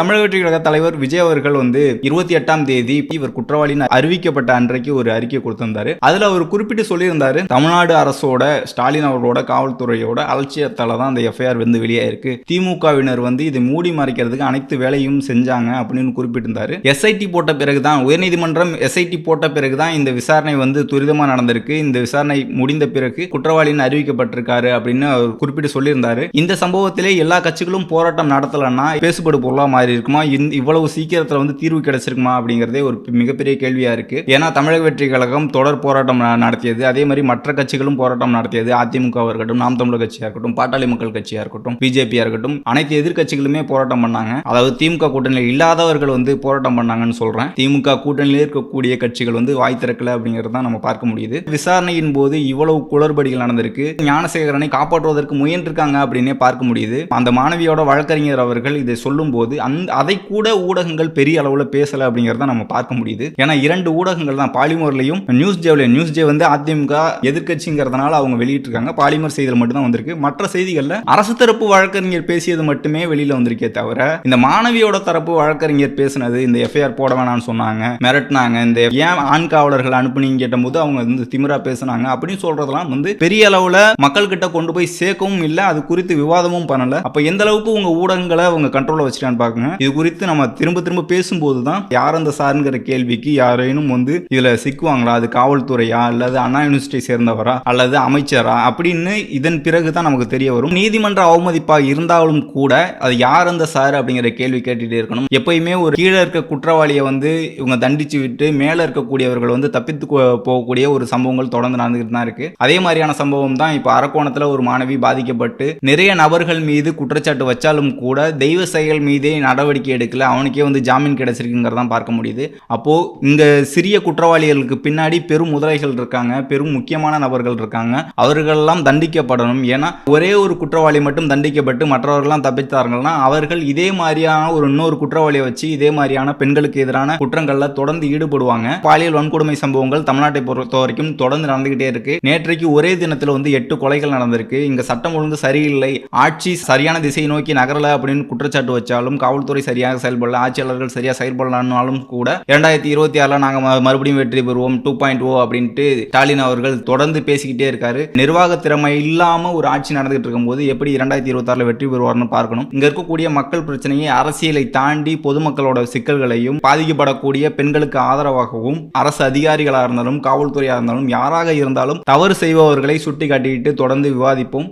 தமிழக வெற்றி கழக தலைவர் விஜய் அவர்கள் வந்து இருபத்தி எட்டாம் தேதி இவர் குற்றவாளின்னு அறிவிக்கப்பட்ட அன்றைக்கு ஒரு அறிக்கை கொடுத்திருந்தாரு. அதுல அவர் குறிப்பிட்டு சொல்லியிருந்தாரு தமிழ்நாடு அரசோட ஸ்டாலின் அவர்களோட காவல்துறையோட அலட்சியத்தால தான் அந்த எஃப்ஐஆர் வந்து வெளியாயிருக்கு. திமுகவினர் வந்து இதை மூடி மறைக்கிறதுக்கு அனைத்து வேலையும் செஞ்சாங்க அப்படின்னு குறிப்பிட்டிருந்தாரு. எஸ்ஐடி போட்ட பிறகுதான் உயர்நீதிமன்றம் எஸ்ஐடி போட்ட பிறகுதான் இந்த விசாரணை வந்து துரிதமா நடந்திருக்கு. இந்த விசாரணை முடிந்த பிறகு குற்றவாளின்னு அறிவிக்கப்பட்டிருக்காரு அப்படின்னு அவர் குறிப்பிட்டு சொல்லியிருந்தாரு. இந்த சம்பவத்திலே எல்லா கட்சிகளும் போராட்டம் நடத்தலைன்னா பேசுபடு பொருளா மாறி இருக்குமா? இந் இவ்வளவு சீக்கிரத்தில் வந்து தீர்வு கிடைச்சிருக்குமா? அப்படிங்கிறதே ஒரு மிகப்பெரிய கேள்வியா இருக்கு. ஏன்னா தமிழக வெற்றி கழகம் தொடர் போராட்டம் நடத்தியது. அதே மாதிரி மற்ற கட்சிகளும் போராட்டம் நடத்தியது. அதிமுக இருக்கட்டும் நாம் தமிழர் கட்சியா இருக்கட்டும் பாட்டாளி மக்கள் கட்சியா இருக்கட்டும் பிஜேபியா இருக்கட்டும் அனைத்து எதிர்க்கட்சிகளுமே போராட்டம் பண்ணாங்க. அதாவது திமுக கூட்டணியில் இல்லாதவர்கள் வந்து போராட்டம் பண்ணாங்கன்னு சொல்றேன். திமுக கூட்டணியில் இருக்கக்கூடிய கட்சிகள் வந்து வாய் திறக்கல அப்படிங்கிறது தான் நம்ம பார்க்க முடியுது. விசாரணையின் போது இவ்வளவு குளறுபடிகள் நடந்திருக்கு. ஞானசேகரனை காப்பாற்றுவதற்கு முயன்றிருக்காங்க அப்படின்னே பார்க்க முடியுது. அந்த மாணவியோட வழக்கறிஞர் அவர்கள் இதை சொல்லும்போது அந்த அதை கூட ஊடகங்கள் பெரிய அளவில் பேசலை அப்படிங்கிறத நம்ம பார்க்க முடியுது. ஏன்னா இரண்டு ஊடகங்கள் தான். பாலிமர்லையும் நியூஸ் ஜேவிலையும் நியூஸ் ஜே வந்து அதிமுக எதிர்க்கட்சிங்கிறதுனால அவங்க வெளியிட்டிருக்காங்க. பாலிமர் செய்தியில் மட்டும்தான் வந்திருக்கு. மற்ற செய்திகளில் அரசு தரப்பு வழக்கறிஞர் பேசியது மட்டுமே வெளியில் வந்திருக்கே தவிர இந்த மாணவியோட தரப்பு வழக்கறிஞர் பேசினது இந்த எஃப்ஐஆர் போட வேணாம்னு சொன்னாங்க மிரட்டினாங்க. இந்த ஏன் ஆண் காவலர்கள் அனுப்புனீங்க கேட்டபோது அவங்க வந்து திமிரா பேசினாங்க. அப்படின்னு சொல்றதெல்லாம் வந்து பெரிய அளவில் மக்கள் கிட்ட கொண்டு போய் சேர்க்கவும் இல்லை. அது குறித்து விவாதமும் பண்ணல. அப்ப எந்த அளவுக்கு உங்க ஊடகங்களை அவங்க கண்ட்ரோல்ல வச்சுட்டான்னு பாக்குங்க இது குறித்து நம்ம திரும்ப திரும்ப பேசும்போது தான் யார் அந்த சாருங்கிற கேள்விக்கு யாரேனும் வந்து இதுல சிக்குவாங்களா? அது காவல்துறையா? அல்லது அண்ணா யூனிவர்சிட்டி சேர்ந்தவரா? அல்லது அமைச்சரா? அப்படின்னு இதன் பிறகு தான் நமக்கு தெரிய வரும். நீதிமன்ற அவமதிப்பா இருந்தாலும் கூட அது யார் அந்த சார் அப்படிங்கிற கேள்வி கேட்டுட்டே இருக்கணும். எப்பயுமே ஒரு கீழே இருக்க குற்றவாளியை வந்து இவங்க தண்டிச்சு விட்டு மேலே இருக்கக்கூடியவர்கள் வந்து தப்பித்து போகக்கூடிய ஒரு சம்பவங்கள் தொடர்ந்து நடந்துகிட்டு தான் இருக்கு. அதே மாதிரியான சம்பவம் தான் இப்போ அரக்கோணத்தில் ஒரு மாணவி பாதிக்கப்பட்டு நிறைய நபர்கள் மீது குற்றச்சாட்டு வச்சாலும் கூட தெய்வ செயல் மீதே நடவடிக்கை எடுக்கல. அவனுக்கே வந்து ஜாமீன் கிடைச்சிருக்குங்கிறதான் பார்க்க முடியுது. அப்போ இந்த சிறிய குற்றவாளிகளுக்கு பின்னாடி பெரும் முதலைகள் இருக்காங்க. பெரும் முக்கியமான நபர்கள் இருக்காங்க. அவர்களெல்லாம் தண்டிக்கப்படணும். ஏன்னா ஒரே ஒரு குற்றவாளி மட்டும் தண்டிக்கப்பட்டு மற்றவர்கள்லாம் தப்பித்தார்கள்னா அவர்கள் இதே மாதிரியான ஒரு இன்னொரு குற்றவாளியை வச்சு இதே மாதிரியான பெண்களுக்கு எதிரான குற்றங்களில் தொடர்ந்து ஈடுபடுவாங்க. பாலியல் வன்கொடுமை சம்பவங்கள் தமிழ்நாட்டை பொறுத்த வரைக்கும் தொடர்ந்து நடந்துகிட்டே இருக்கு. நேற்றைக்கு ஒரே தினத்தில் வந்து எட்டு கொலைகள் நடந்திருக்கு. இங்க சட்டம் ஒழுங்கு சரியில்லை. ஆட்சி சரியான திசையை நோக்கி நகரல அப்படின்னு குற்றச்சாட்டு வச்சாலும் காவல்துறை சரியாக செயல்படல ஆட்சியாளர்கள் சரியாக செயல்படலான்னாலும் கூட இரண்டாயிரத்தி இருபத்தி ஆறுல நாங்க மறுபடியும் வெற்றி பெறுவோம் டூ பாயிண்ட் ஓ அப்படின்ட்டு ஸ்டாலின் அவர்கள் தொடர்ந்து பேசிக்கிட்டே இருக்காரு. நிர்வாக திறமை இல்லாம ஒரு ஆட்சி நடந்துகிட்டு இருக்கும்போது எப்படி இரண்டாயிரத்தி இருபத்தி ஆறுல வெற்றி பெறுவார்னு பார்க்கணும். இங்க இருக்கக்கூடிய மக்கள் பிரச்சனையை அரசியலை தாண்டி பொதுமக்களோட சிக்கல்களையும் பாதிக்கப்படக்கூடிய பெண்களுக்கு ஆதரவாகவும் அரசு அதிகாரிகளாக இருந்தாலும் காவல்துறையாக இருந்தாலும் யாராக இருந்தாலும் தவறு செய்பவர்களை சுட்டி காட்டிட்டு தொடர்ந்து விவாதிப்போம்.